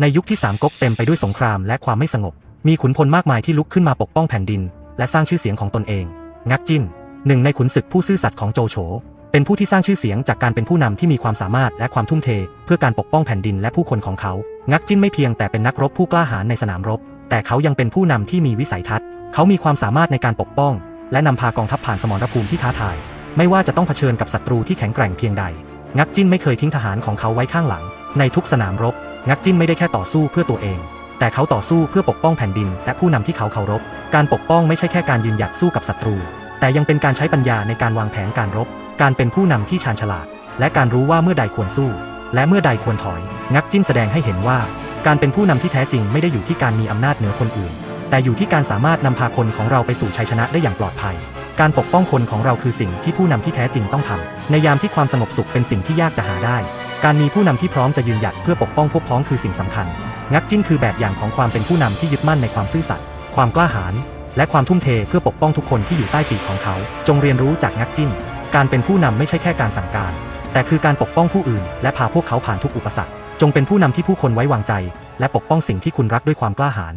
ในยุคที่สามก๊กเต็มไปด้วยสงครามและความไม่สงบ มีขุนพลมากมายที่ลุกขึ้นมาปกป้องแผ่นดิน และสร้างชื่อเสียงของตนเอง งักจิ้น หนึ่งในขุนศึกผู้ซื่อสัตย์ของโจโฉ เป็นผู้ที่สร้างชื่อเสียงจากการเป็นผู้นำที่มีความสามารถและความทุ่มเท เพื่อการปกป้องแผ่นดินและผู้คนของเขา งักจิ้นไม่เพียงแต่เป็นนักรบผู้กล้าหาญในสนามรบ แต่เขายังเป็นผู้นำที่มีวิสัยทัศน์ เขามีความสามารถในการปกป้อง และนำพากองทัพผ่านสมรภูมิที่ท้าทาย ไม่ว่าจะต้องเผชิญกับศัตรูที่แข็งแกร่งเพียงใด งักจิ้นไม่เคยทิ้งทหารของเขาไว้ข้างหลัง ในทุกสนามรบ งักจิ้นไม่ได้แค่ต่อสู้เพื่อตัวเอง แต่เขาต่อสู้เพื่อปกป้องแผ่นดิน และผู้นำที่เขาเคารพ การปกป้องไม่ใช่แค่การยืนหยัดสู้กับศัตรู แต่ยังเป็นการใช้ปัญญาในการวางแผนการรบ การเป็นผู้นำที่ชาญฉลาด และการรู้ว่าเมื่อใดควรสู้ และเมื่อใดควรถอย งักจิ้นแสดงให้เห็นว่า การเป็นผู้นำที่แท้จริงไม่ได้อยู่ที่การมีอำนาจเหนือคนอื่น แต่อยู่ที่การสามารถนำพาคนของเราไปสู่ชัยชนะได้อย่างปลอดภัยการปกป้องคนของเราคือสิ่งที่ผู้นำที่แท้จริงต้องทำ ในยามที่ความสงบสุขเป็นสิ่งที่ยากจะหาได้ การมีผู้นำที่พร้อมจะยืนหยัดเพื่อปกป้องพวกพ้องคือสิ่งสำคัญ งักจิ้นคือแบบอย่างของความเป็นผู้นำที่ยึดมั่นในความซื่อสัตย์ความกล้าหาญและความทุ่มเทเพื่อปกป้องทุกคนที่อยู่ใต้ปีกของเขา จงเรียนรู้จากงักจิ้น การเป็นผู้นำไม่ใช่แค่การสั่งการ แต่คือการปกป้องผู้อื่น และพาพวกเขาผ่านทุกอุปสรรค จงเป็นผู้นำที่ผู้คนไว้วางใจ และปกป้องสิ่งที่คุณรักด้วยความกล้าหาญ